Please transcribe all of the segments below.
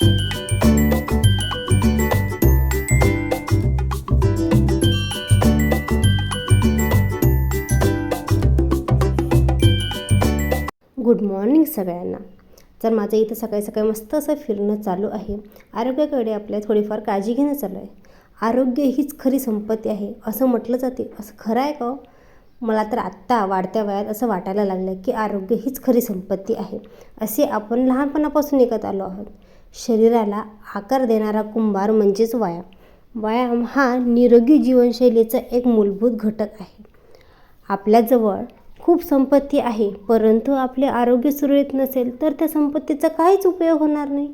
Good morning सगळ्यांना. तर माझं इथं सकाळी सकाळी मस्त असं फिरणं चालू आहे आरोग्याकडे आपल्या थोडीफार काळजी घेणं चालू आहे. आरोग्य हीच खरी संपत्ती आहे असं म्हटलं जाते. असं खरं आहे का हो? मला तर आत्ता वाढत्या वयात असं वाटायला लागलं की आरोग्य हीच खरी संपत्ती आहे. असे आपण लहानपणापासून ऐकत आलो आहोत. शरीराला आकार देणारा कुंभार म्हणजेच व्यायाम. व्यायाम हा निरोगी जीवनशैलीचा एक मूलभूत घटक आहे. आपल्याजवळ खूप संपत्ती आहे परंतु आपले आरोग्य सुरळीत नसेल तर त्या संपत्तीचा काहीच उपयोग होणार नाही.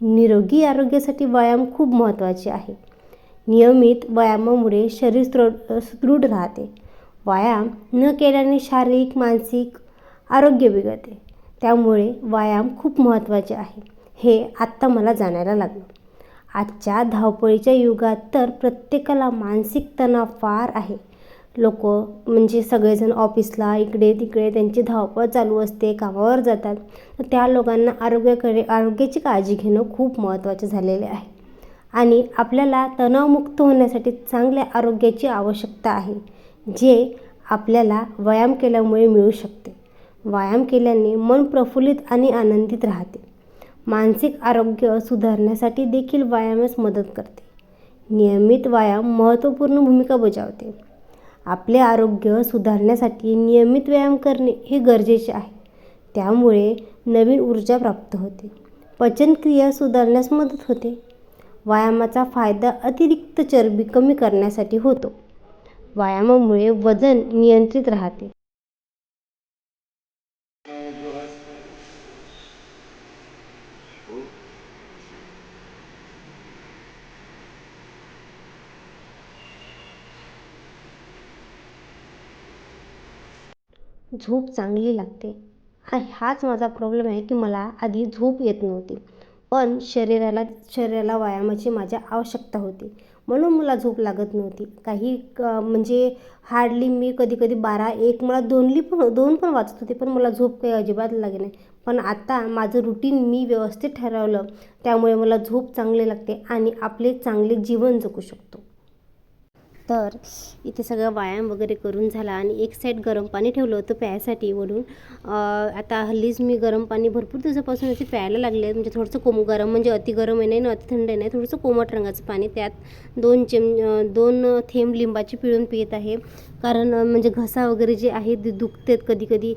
निरोगी आरोग्यासाठी व्यायाम खूप महत्त्वाचे आहे. नियमित व्यायामामुळे शरीर स्त्रो सुदृढ राहते. व्यायाम न केल्याने शारीरिक मानसिक आरोग्य बिघडते. त्यामुळे व्यायाम खूप महत्त्वाचे आहे. हे आत्ता मला जाणायला लागलं. आजच्या धावपळीच्या युगात तर प्रत्येकाला मानसिक तणाव फार आहे. लोक म्हणजे सगळेजण ऑफिसला इकडे तिकडे त्यांची धावपळ चालू असते कामावर जातात. तर त्या लोकांना आरोग्याकडे आरोग्याची काळजी घेणं खूप महत्त्वाचे झालेले आहे. आणि आपल्याला तणावमुक्त होण्यासाठी चांगल्या आरोग्याची आवश्यकता आहे जे आपल्याला व्यायाम केल्यामुळे मिळू शकते. व्यायाम केल्याने मन प्रफुल्लित आणि आनंदित राहते. मानसिक आरोग्य सुधारण्यासाठी देखील व्यायामास मदत करते. नियमित व्यायाम महत्त्वपूर्ण भूमिका बजावते. आपले आरोग्य सुधारण्यासाठी नियमित व्यायाम करणे हे गरजेचे आहे. त्यामुळे नवीन ऊर्जा प्राप्त होते. पचनक्रिया सुधारण्यास मदत होते. व्यायामाचा फायदा अतिरिक्त चरबी कमी करण्यासाठी होतो. व्यायामामुळे वजन नियंत्रित राहते. झोप चांगली लागते. हा हाच माझा प्रॉब्लेम आहे की मला आधी झोप येत नव्हती. पण शरीराला शरीराला व्यायामाची माझ्या आवश्यकता होती. म्हणून मला झोप लागत नव्हती. काही क म्हणजे हार्डली मी कधी कधी बारा एक मला दोनली पण दोन पण वाचत होते पण मला झोप काही अजिबात लागे नाही. पण आता माझं रुटीन मी व्यवस्थित ठरवलं त्यामुळे मला झोप चांगली लागते आणि आपले चांगले जीवन जगू शकतो. तर इथे सगळं व्यायाम वगैरे करून झाला आणि एक साईड गरम पाणी ठेवलं होतं प्यायसाठी वरून. आता हल्लीच मी गरम पाणी भरपूर दिवसापासून असे प्यायला लागले म्हणजे थोडंसं कोम गरम म्हणजे अति गरम आहे नाही ना अति थंड आहे नाही थोडंसं कोमट रंगाचं पाणी. त्यात दोन चिम दोन थेंब लिंबाची पिळून पित आहे. कारण म्हणजे घसा वगैरे जे आहे ते दुखतेत कधी कधी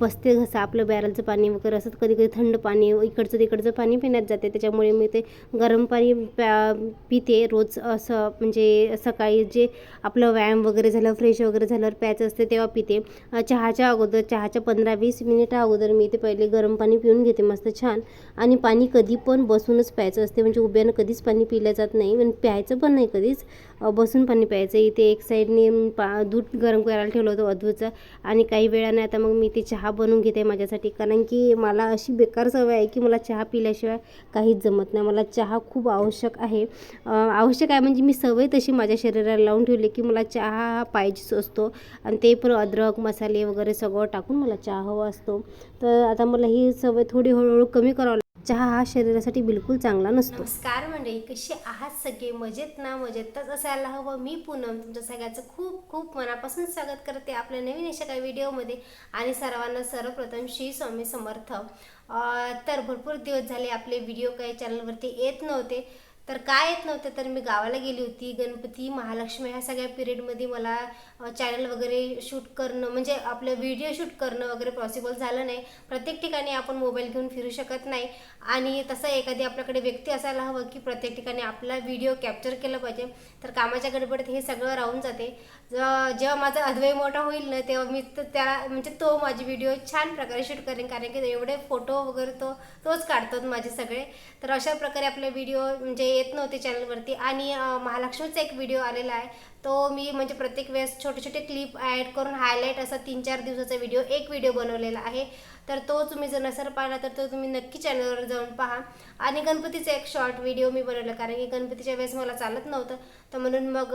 बसते घसा आपलं बॅरलचं पाणी वगैरे असं कधी कधी थंड पाणी इकडचं तिकडचं पाणी पिण्यात जाते. त्याच्यामुळे मी ते गरम पाणी प्या पिते रोज असं म्हणजे सकाळी जे आपलं व्यायाम वगैरे झालं फ्रेश वगैरे झाल्यावर प्यायचं असते तेव्हा पिते. चहाच्या अगोदर चहाच्या पंधरा वीस मिनिटा अगोदर मी ते पहिले गरम पाणी पिऊन घेते मस्त छान. आणि पाणी कधी पण बसूनच प्यायचं असते म्हणजे उभ्यानं कधीच पाणी पिलं जात नाही. पण प्यायचं पण नाही कधीच. बसून पाणी प्यायचं. इथे एक साईडने पा दूध गरम करायला ठेवलं होतं अधूचं आणि काही वेळाने आता मग मी ते चहा बनवून घेते माझ्यासाठी. कारण की मला अशी बेकार सवय आहे की मला चहा पिल्याशिवाय काहीच जमत नाही. मला चहा खूप आवश्यक आहे. आवश्यक आहे म्हणजे मी सवय तशी माझ्या शरीराला लावून ठेवली की मला चहा हा पाहिजेच असतो. आणि ते पण अद्रक मसाले वगैरे सगळं टाकून मला चहा हवा असतो. तर आता मला ही सवय थोडी हळूहळू कमी करावं चहा हा शरीरासाठी बिलकुल चांगला नसतो. नमस्कार मंडळी कसे आहात सगळे? मजेत ना? मजेतच असायला हवं. मी पूनम तुमच्या सगळ्याचं खूप खूप मनापासून स्वागत करते आपल्या नवीन अशा काही व्हिडिओमध्ये. आणि सर्वांना सर्वप्रथम श्री स्वामी समर्थ. तर भरपूर दिवस झाले आपले व्हिडिओ काही चॅनलवरती येत नव्हते. तर काय येत नव्हतं तर मी गावाला गेली होती. गणपती महालक्ष्मी ह्या सगळ्या पिरियडमध्ये मला चॅनल वगैरे शूट करणं म्हणजे आपलं व्हिडिओ शूट करणं वगैरे पॉसिबल झालं नाही. प्रत्येक ठिकाणी आपण मोबाईल घेऊन फिरू शकत नाही. आणि तसं एखादी आपल्याकडे व्यक्ती असायला हवं की प्रत्येक ठिकाणी आपला व्हिडिओ कॅप्चर केलं पाहिजे. तर कामाच्या गडबडीत हे सगळं राहून जाते. जेव्हा माझा अद्वय मोठा होईल ना तेव्हा मी त्याला म्हणजे तो माझे व्हिडिओ छान प्रकारे शूट करेन. कारण की एवढे फोटो वगैरे तो तोच काढतो माझे सगळे. तर अशा प्रकारे आपले व्हिडिओ म्हणजे येत नव्हते चॅनलवरती. आणि महालक्ष्मीचा एक व्हिडिओ आलेला आहे. तो मी म्हणजे प्रत्येक वेळेस छोटे छोटे क्लिप ॲड करून हायलाईट असा तीन चार दिवसाचा व्हिडिओ एक व्हिडिओ बनवलेला आहे. तर तो तुम्ही जर नसर पाहिला तर तो तुम्ही नक्की चॅनलवर जाऊन पहा. आणि गणपतीचा एक शॉर्ट व्हिडिओ मी बनवला कारण की गणपतीच्या वेळेस मला चालत नव्हतं. तर म्हणून मग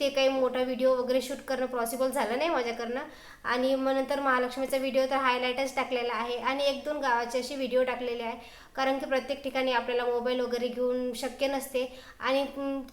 ते काही मोठा व्हिडिओ वगैरे शूट करणं पॉसिबल झालं नाही माझ्याकडनं. आणि मग नंतर महालक्ष्मीचा व्हिडिओ तर हायलाईटच टाकलेला आहे. आणि एक दोन गावाचे असे व्हिडिओ टाकलेले आहे. कारण की प्रत्येक ठिकाणी आपल्याला मोबाईल वगैरे घेऊन शक्य नसते. आणि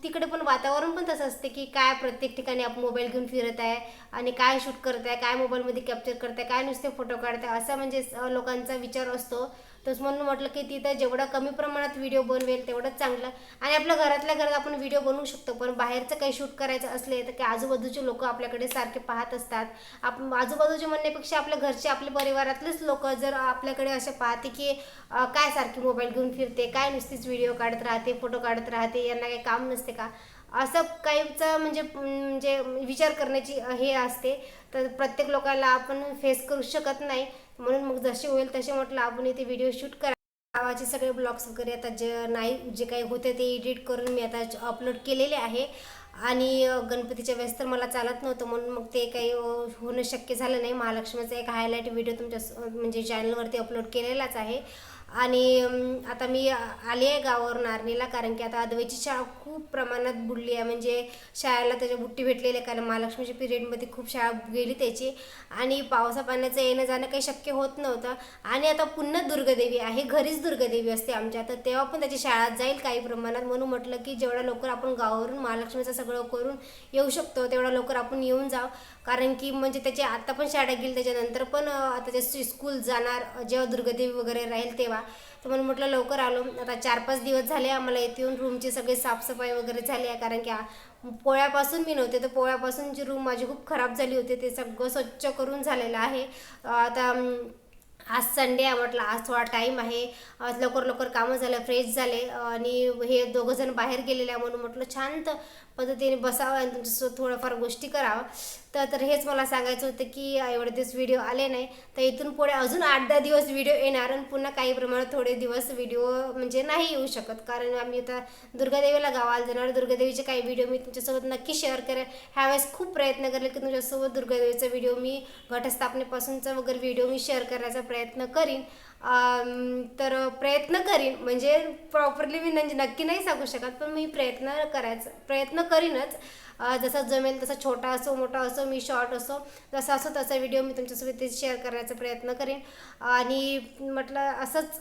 तिकडे पण वातावरण पण तसं असते की काय प्रत्येक ठिकाणी आपण मोबाईल घेऊन फिरत आहे. आणि काय शूट करत आहे काय मोबाईलमध्ये कॅप्चर करत आहे काय नुसते फोटो काढतं आहे असं म्हणजे लोकांचा विचार असतो. तसं म्हणून म्हटलं की तिथं जेवढा कमी प्रमाणात व्हिडिओ बनवेल तेवढंच चांगलं. आणि आपल्या घरातल्या घरात आपण व्हिडिओ बनवू शकतो पण बाहेरचं काही शूट करायचं असले तर की आजूबाजूचे लोक आपल्याकडे सारखे पाहत असतात. आप आजूबाजूचे म्हणण्यापेक्षा आपल्या घरचे आपल्या परिवारातलेच लोक जर आपल्याकडे असे पाहते की काय सारखी मोबाईल घेऊन फिरते काय नुसतीच व्हिडिओ काढत राहते फोटो काढत राहते यांना काही काम नसते का? असं काहीचं म्हणजे म्हणजे विचार करण्याची हे असते. तर प्रत्येक लोकांना आपण फेस करू शकत नाही. म्हणून मग जसे होईल तसे म्हटलं आपण इथे व्हिडिओ शूट करा. गावाचे सगळे ब्लॉग्स वगैरे आता जे नाही जे काही होते ते एडिट करून मी आता अपलोड केलेले आहे. आणि गणपतीच्या वेळेस तर मला चालत नव्हतं म्हणून मग ते काही होणं शक्य झालं नाही. महालक्ष्मीचा एक हायलाईट व्हिडिओ तुमच्या म्हणजे चॅनलवरती अपलोड केलेलाच आहे. आणि आता मी आली आहे गावावरून आर्नीला कारण की आता अद्वैची शाळा खूप प्रमाणात बुडली आहे. म्हणजे शाळेला त्याच्या बुट्टी भेटलेली आहे कारण महालक्ष्मीच्या पिरियडमध्ये खूप शाळा गेली त्याची. आणि पावसा पाण्याचं येणं जाणं काही शक्य होत नव्हतं. आणि आता पुन्हा दुर्गादेवी आहे घरीच दुर्गादेवी असते आमच्या. तर तेव्हा पण त्याची शाळा जाईल काही प्रमाणात म्हणून म्हटलं की जेवढ्या लवकर आपण गावावरून महालक्ष्मीचं सगळं करून येऊ शकतो तेवढ्या लवकर आपण येऊन जाऊ. कारण की म्हणजे त्याची आत्ता पण शाळा गेली त्याच्यानंतर पण आता त्याची स्कूल जाणार जेव्हा दुर्गादेवी वगैरे राहील तेव्हा. तर म्हणून म्हटलं लवकर आलो. आता चार पाच दिवस झाले आम्हाला येथे येऊन रूमची सगळी साफसफाई वगैरे झाली आहे. कारण की पोळ्यापासून मी नव्हते तर पोळ्यापासून जी रूम माझी खूप खराब झाली होती ते सगळं स्वच्छ करून झालेलं आहे. आता आज संडे आहे म्हटलं आज थोडा टाईम आहे. आज लवकर लवकर कामं झालं फ्रेश झाले. आणि हे दोघं जण बाहेर गेलेले आहे म्हणून म्हटलं शांत पद्धतीने बसावं आणि तुमच्यासोबत थोडंफार गोष्टी करावं. तर तर हेच मला सांगायचं होतं की एवढे दिवस व्हिडिओ आले नाही तर इथून पुढे अजून आठ दहा दिवस व्हिडिओ येणार आणि पुन्हा काही प्रमाणात थोडे दिवस व्हिडिओ म्हणजे नाही येऊ शकत. कारण आम्ही आता दुर्गादेवीला गावाला जाणार. दुर्गादेवीचे काही व्हिडिओ मी तुमच्यासोबत नक्की शेअर करेन. ह्यावेळेस खूप प्रयत्न करेल की तुमच्यासोबत दुर्गादेवीचा व्हिडिओ मी घटस्थापनेपासूनचा वगैरे व्हिडिओ मी शेअर करायचा प्रयत्न करीन. तर प्रयत्न करीन. म्हणजे प्रॉपरली मी म्हणजे नक्की नाही सांगू शकत पण मी प्रयत्न करायचा प्रयत्न करीनच. जसा जमेल तसा छोटा असो मोठा असो मी शॉर्ट असो जसा असो तसा व्हिडिओ मी तुमच्यासोबत ते शेअर करायचा प्रयत्न करेन. आणि म्हटलं असंच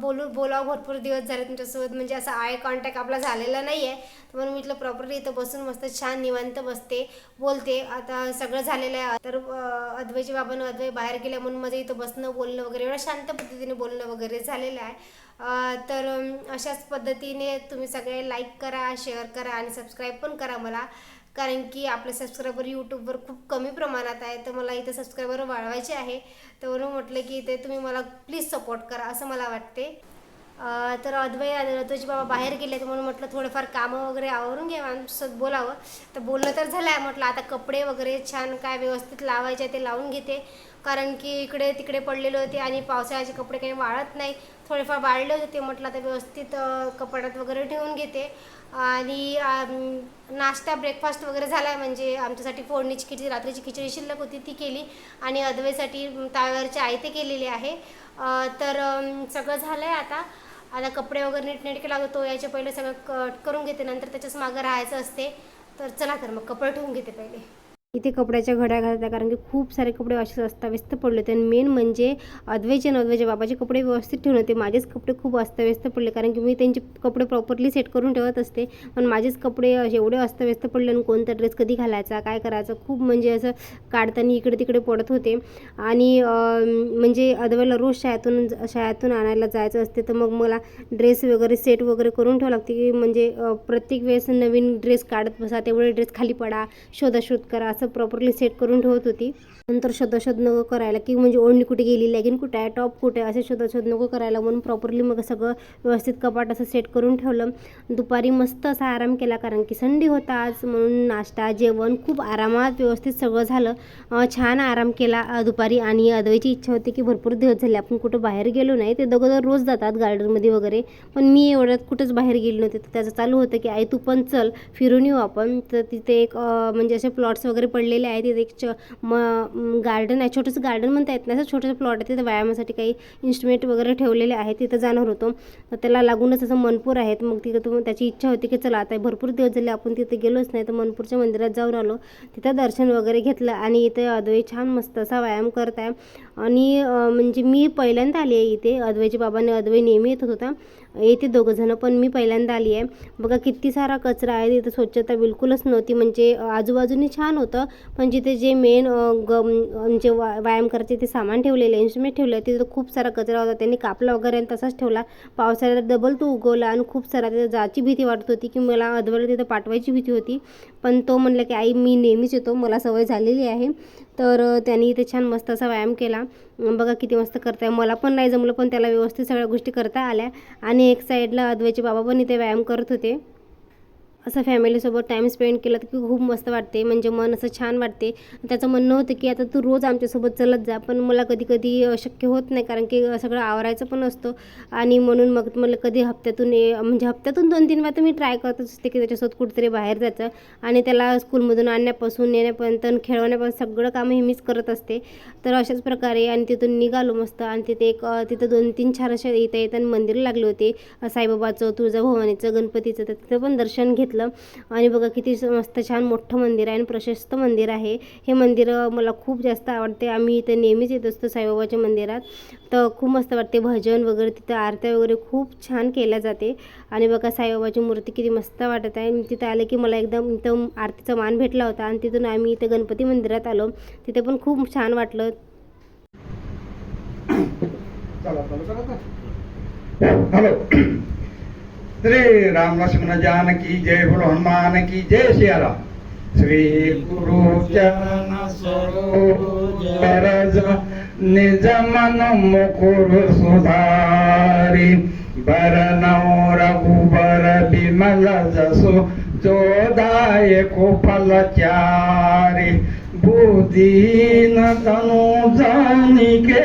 बोलू बोलावं भरपूर दिवस झाले तुमच्यासोबत. म्हणजे असा आय कॉन्टॅक्ट आपला झालेला नाही आहे म्हणून म्हटलं प्रॉपरली इथं बसून मस्त छान निवांत बसते बोलते. आता सगळं झालेलं आहे. तर अ, बाबानं अद्वै बाहेर गेल्या म्हणून माझं इथं बसणं बोलणं वगैरे एवढं शांत पद्धतीने बोलणं वगैरे झालेलं आहे. तर अशाच पद्धतीने तुम्ही सगळे लाईक करा शेअर करा आणि सबस्क्राईब पण करा मला. कारण की आपले सबस्क्रायबर यूट्यूबवर खूप कमी प्रमाणात आहे तर मला इथं सबस्क्रायबर वाढवायचे आहे. तर म्हणून म्हटलं की ते तुम्ही मला प्लीज सपोर्ट करा असं मला वाटते. तर अद्वय आणि तुझे बाबा बाहेर गेले तर म्हणून म्हटलं थोडंफार कामं वगैरे आवरून घ्यावं आणि बोलावं. तर बोलणं तर झालं आहे म्हटलं आता कपडे वगैरे छान काय व्यवस्थित लावायचे ते लावून घेते. कारण की इकडे तिकडे पडलेले होते आणि पावसाळ्याचे कपडे काही वाळत नाही. थोडेफार वाळले होते ते म्हटलं आता व्यवस्थित कपड्यात वगैरे ठेवून घेते. आणि नाश्ता ब्रेकफास्ट वगैरे झाला आहे म्हणजे आमच्यासाठी फोडणीची खिचडी रात्रीची खिचडी शिल्लक होती ती केली. आणि अद्वैसाठी ताव्यावरचे आयते केलेले आहे. तर सगळं झालं आहे आता. आता कपडे वगैरे नीटनेटके लागतो. तो याच्या पहिले सगळं कट करून घेते. नंतर त्याच्याच मागं राहायचं असते. तर चला तर मग कपडे ठेवून घेते पहिले. इथे कपड्याच्या घड्या घालतात कारण की खूप सारे कपडे असे अस्ताव्यस्त पडले होते. आणि मेन म्हणजे अद्वैचे आणि अद्वैच्या बाबाचे कपडे व्यवस्थित ठेवले होते. माझेच कपडे खूप अस्ताव्यस्त पडले कारण की मी त्यांचे कपडे प्रॉपरली सेट करून ठेवत असते. पण माझेच कपडे एवढे अस्ताव्यस्त पडले आणि कोणता ड्रेस कधी घालायचा काय करायचं खूप म्हणजे असं काढताना इकडे तिकडे पडत होते. आणि म्हणजे अद्वैला रोज शाळेतून शाळेतून आणायला जायचं असते तर मग मला ड्रेस वगैरे सेट वगैरे करून ठेवावं लागते की म्हणजे प्रत्येक वेळेस नवीन ड्रेस काढत बसा तेवढे ड्रेस खाली पडा शोधाशोध करा असं प्रॉपरली सेट करून ठेवत होती. नंतर शोधाशोध नको करायला की म्हणजे ओढणी कुठे गेली लॅगिन कुठे आहे टॉप कुठे आहे असे शोधाशोध नको करायला म्हणून प्रॉपरली मग सगळं व्यवस्थित कपाट असं सेट करून ठेवलं. दुपारी मस्त असा आराम केला कारण की संडे होता आज म्हणून नाश्ता जेवण खूप आरामात व्यवस्थित सगळं झालं. छान आराम केला दुपारी. आणि अद्वैची इच्छा होती की भरपूर दिवस झाले आपण कुठं बाहेर गेलो नाही. ते दोघं रोज जातात गार्डनमध्ये वगैरे. पण मी एवढ्यात कुठंच बाहेर गेले नव्हते. तर त्याचं चालू होतं की आई तू पण चल फिरून येऊ आपण. तर तिथे एक म्हणजे असे प्लॉट्स वगैरे वगैरे पडलेले आहेत. तिथे एक च म गार्डन आहे. छोटंसं गार्डन म्हणता येत नाही. असं छोटंसं प्लॉट आहे. तिथे व्यायामासाठी काही इन्स्ट्रुमेंट वगैरे ठेवलेले आहेत. तिथं जाणार होतो. तर त्याला लागूनच असं मनपूर आहेत. मग तिथं त्याची इच्छा होती की चला आता भरपूर दिवस झाले आपण तिथे गेलोच नाही. तर मनपूरच्या मंदिरात जाऊन आलो. तिथं दर्शन वगैरे घेतलं आणि इथे अद्वै छान मस्त असा व्यायाम करत आहे आणि म्हणजे मी पहिल्यांदा आली आहे इथे. अद्वैच्या बाबाने अद्वै नेहमी येत होता. येते दोघंजणं पण मी पहिल्यांदा आली आहे. बघा किती सारा कचरा आहे. तिथं स्वच्छता बिलकुलच नव्हती. म्हणजे आजूबाजूने आजूबाजूनी छान होतं. पण जिथे जे मेन ग म्हणजे वा व्यायाम करायचे ते सामान ठेवलेलं इन्स्ट्रुमेंट ठेवले तिथं खूप सारा कचरा होता. त्यांनी कापला वगैरे आणि तसाच ठेवला. पावसाळ्यात डबल तो उगवला आणि खूप सारा तिथं जायची भीती वाटत होती की मला अद्वैला तिथं पाठवायची भीती होती. पण तो म्हणला की आई मी नेहमीच येतो मला सवय झालेली आहे. तर त्यांनी इथे छान मस्त असा व्यायाम केला. बघा किती मस्त करताय. मला पण नाही जमलं पण त्याला व्यवस्थित सगळ्या गोष्टी करता आल्या. आणि एक साईडला अद्वैचे बाबा पण इथे व्यायाम करत होते. असं फॅमिलीसोबत टाईम स्पेंड केला तर खूप मस्त वाटते म्हणजे मन असं छान वाटते. त्याचं म्हणणं होतं की आता तू रोज आमच्यासोबत चलत जा पण मला कधी कधी शक्य होत नाही कारण की सगळं आवरायचं पण असतं. आणि म्हणून मग मला कधी हप्त्यातून ये म्हणजे हप्त्यातून दोन तीन वेळा तर मी ट्राय करतच असते की त्याच्यासोबत कुठेतरी बाहेर जायचं. आणि त्याला स्कूलमधून आणण्यापासून येण्यापर्यंत आणि खेळवण्यापासून सगळं कामं हे मीच करत असते. तर अशाच प्रकारे आणि तिथून निघालो मस्त आणि तिथे एक तिथं दोन तीन छान अशा येता येताना मंदिरं लागले होते. साईबाबाचं तुळजाभवानीचं गणपतीचं तर तिथं पण दर्शन घेतलं. आणि बघा किती मस्त छान मोठं मंदिर आहे आणि प्रशस्त मंदिर आहे. हे मंदिर मला खूप जास्त आवडते. आम्ही इथे नेहमीच येत असतो साईबाबाच्या मंदिरात. तर खूप मस्त वाटते. भजन वगैरे तिथं आरत्या वगैरे खूप छान केल्या जाते. आणि बघा साईबाबाची मूर्ती किती मस्त वाटत आहे. तिथं आले की मला एकदम इथं आरतीचा मान भेटला होता. आणि तिथून आम्ही इथं गणपती मंदिरात आलो. तिथे पण खूप छान वाटलं. चला. हॅलो. श्री राम लक्ष्मण जानकी जय बोलो हनुमान की जय सियाराम। श्री गुरु चरण सरोज निज मन मुकुर सुधारी। बरनौ रघुबर बिमल जसो जोदायको फल चारि। बुद्धिन तनु जानिके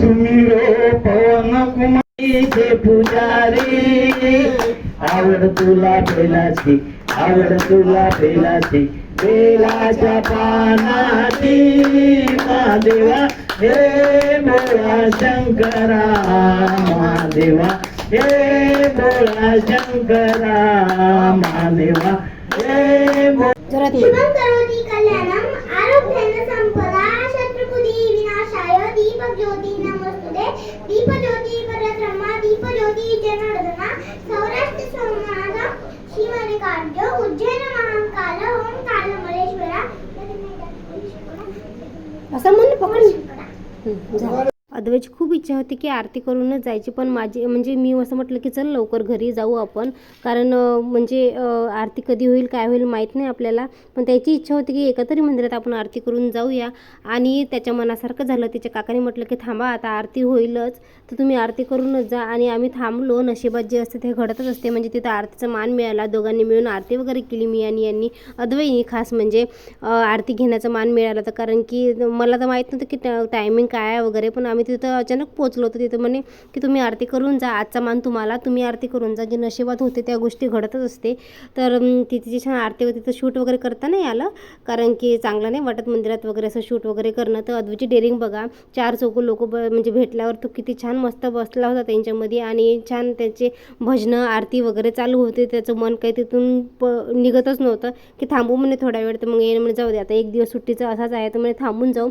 सुमिरो पवन कुमारी के पूजा तुला बेलाची आवड तुला बेलाची बेलाच्या पानाची महादेवा हे मोळा शंकरा महादेवा हे मोळा शंकरा महादेवा हे करोति कल्याणम् आरोग्येन संपदा असं म्हण पकड अद्वैची खूप इच्छा होती की आरती करूनच जायची पण माझी म्हणजे मी असं म्हटलं की चल लवकर घरी जाऊ आपण. कारण म्हणजे आरती कधी होईल काय होईल माहीत नाही आपल्याला. पण त्याची इच्छा होती की एका तरी मंदिरात आपण आरती करून जाऊया. आणि त्याच्या मनासारखं झालं. त्याच्या काकाने म्हटलं की थांबा आता आरती होईलच. तर तुम्ही आरती करूनच जा. आणि आम्ही थांबलो. नशिबात जे असते ते घडतच असते. म्हणजे तिथं आरतीचा मान मिळाला. दोघांनी मिळून आरती वगैरे केली मी आणि यांनी. अद्वैनी खास म्हणजे आरती घेण्याचा मान मिळाला तर कारण की मला तर माहीत नव्हतं की टायमिंग काय आहे वगैरे. पण आम्ही तिथं अचानक पोचलो होतो तिथं म्हणे की तुम्ही आरती करून जा आजचा मान तुम्हाला. तुम्ही आरती करून जा. जे नशिबात होते त्या गोष्टी घडतच असते. तर तिची तिथे जी छान आरती होती. तिथं शूट वगैरे करता नाही आलं. कारण की चांगलं नाही वाटत मंदिरात वगैरे असं शूट वगैरे करणं. तर अद्वैची डेअरिंग बघा. चार चौक लोक म्हणजे भेटल्यावर तो किती छान मस्त बसला होता त्यांच्यामध्ये आणि छान त्याचे भजनं आरती वगैरे चालू होते. त्याचं मन काही तिथून प निघतच नव्हतं. की थांबू म्हणे थोडा वेळ. तर मग येणं म्हणे जाऊ दे. आता एक दिवस सुट्टीचा असाच आहे. तर म्हणे थांबून जाऊ.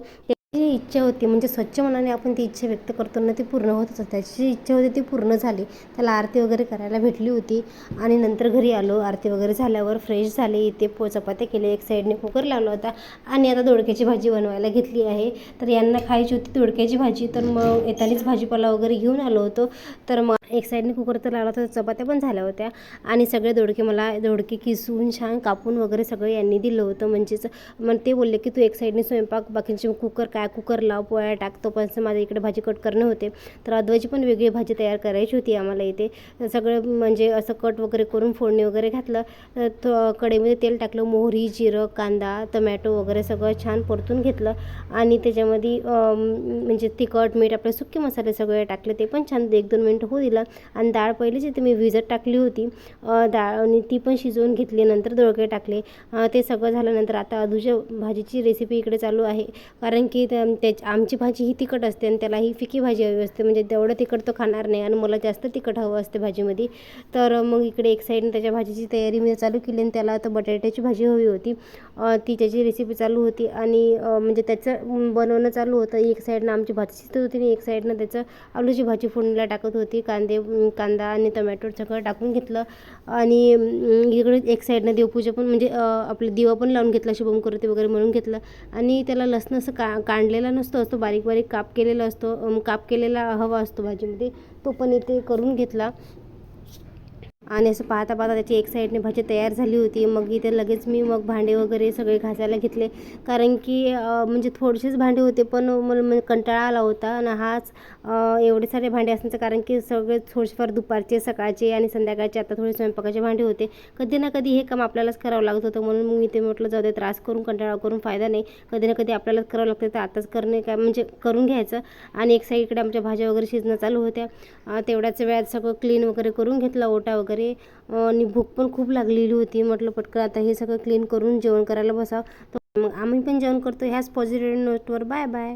जी इच्छा होती म्हणजे स्वच्छ मनाने आपण ती इच्छा व्यक्त करतो ना ती पूर्ण होतच असते. त्याची जी इच्छा होती ती पूर्ण झाली. त्याला आरती वगैरे करायला भेटली होती आणि नंतर घरी आलो. आरती वगैरे झाल्यावर फ्रेश झाले. इथे पो चपात्या केले एक साईडने कुकर लावला होता आणि आता दोडक्याची भाजी बनवायला घेतली आहे. तर यांना खायची होती दोडक्याची भाजी. तर मग येतानीच भाजीपाला वगैरे घेऊन आलो होतो. तर मग एक साईडने कुकर तर लावला होता. चपात्या पण झाल्या होत्या. आणि सगळे दोडके मला दोडके किसून छान कापून वगैरे सगळं यांनी दिलं होतं. म्हणजेच मग ते बोलले की तू एक साईडने स्वयंपाक बाकीचे कुकर काय टाक कुकर लाव पोळ्या टाकतो पण माझ्या इकडे भाजी कट करणे होते. तर अद्वैची पण वेगळी भाजी तयार करायची होती आम्हाला इथे. सगळं म्हणजे असं कट वगैरे करून फोडणी वगैरे घातलं. तर कडेमध्ये कढईमध्ये तेल टाकलं मोहरी जिरं कांदा टमॅटो वगैरे सगळं छान परतून घेतलं. आणि त्याच्यामध्ये म्हणजे तिखट मीठ आपले सुके मसाले सगळे टाकले ते पण छान एक दोन मिनटं होऊ दिलं. आणि डाळ पहिलीच इथे मी विजत टाकली होती. डाळ आणि ती पण शिजवून घेतली नंतर दोळके टाकले. ते सगळं झाल्यानंतर आता अधूच्या भाजीची रेसिपी इकडे चालू आहे. कारण की त्या त्याच- आमची भाजी ही तिखट असते आणि त्याला ही फिकी भाजी हवी असते. म्हणजे तेवढं तिखट तो खाणार नाही आणि मला जास्त तिखट हवं असते भाजीमध्ये. तर मग इकडे एक साईडने त्याच्या भाजीची तयारी मी चालू केली आणि त्याला आता बटाट्याची भाजी हवी होती. ती त्याची रेसिपी चालू होती आणि म्हणजे त्याचं बनवणं चालू होतं. एक साईडनं आमची भाजी शिजत होती आणि एक साईडनं त्याचं आलूची भाजी फोडणीला टाकत होती. कांदे कांदा आणि टमॅटो सगळं टाकून घेतलं. आणि इकडे एक साईडनं देवपूजा पण म्हणजे आपलं दिवा पण लावून घेतला शुभम करते वगैरे म्हणून घेतलं. आणि त्याला लसण असं का काढलेला नसतो असतो बारीक बारीक काप केलेला असतो काप केलेला हवा असतो भाजीमध्ये. तो पण इथे करून घेतला. आणि असं पाहता पाहता त्याची एक साईडने भाजी तयार झाली होती. मग इथे लगेच मी मग भांडे वगैरे सगळे घासायला घेतले. कारण की म्हणजे थोडेसेच भांडे होते पण मला म्हणजे कंटाळा आला होता. आणि हाच एवढे सारे भांडे असण्याचं कारण की सगळे थोडेफार दुपारचे सकाळचे आणि संध्याकाळचे आता थोडे स्वयंपाकाचे भांडे होते. कधी ना कधी हे काम आपल्यालाच करावं लागत होतं. म्हणून मग मी ते म्हटलं जाऊ दे त्रास करून कंटाळा करून फायदा नाही. कधी ना कधी आपल्यालाच करावं लागतं तर आताच करणे काय म्हणजे करून घ्यायचं. आणि एक साईडकडे आमच्या भाज्या वगैरे शिजणं चालू होत्या. तेवढ्याच वेळात सगळं क्लीन वगैरे करून घेतलं ओटा वगैरे वगैरे आणि भूक पण खूप लागलेली होती. म्हटलं पटकन आता हे सगळं क्लीन करून जेवण करायला बसावं. तर मग आम्ही पण जेवण करतो. ह्याच पॉझिटिव्ह नोटवर बाय बाय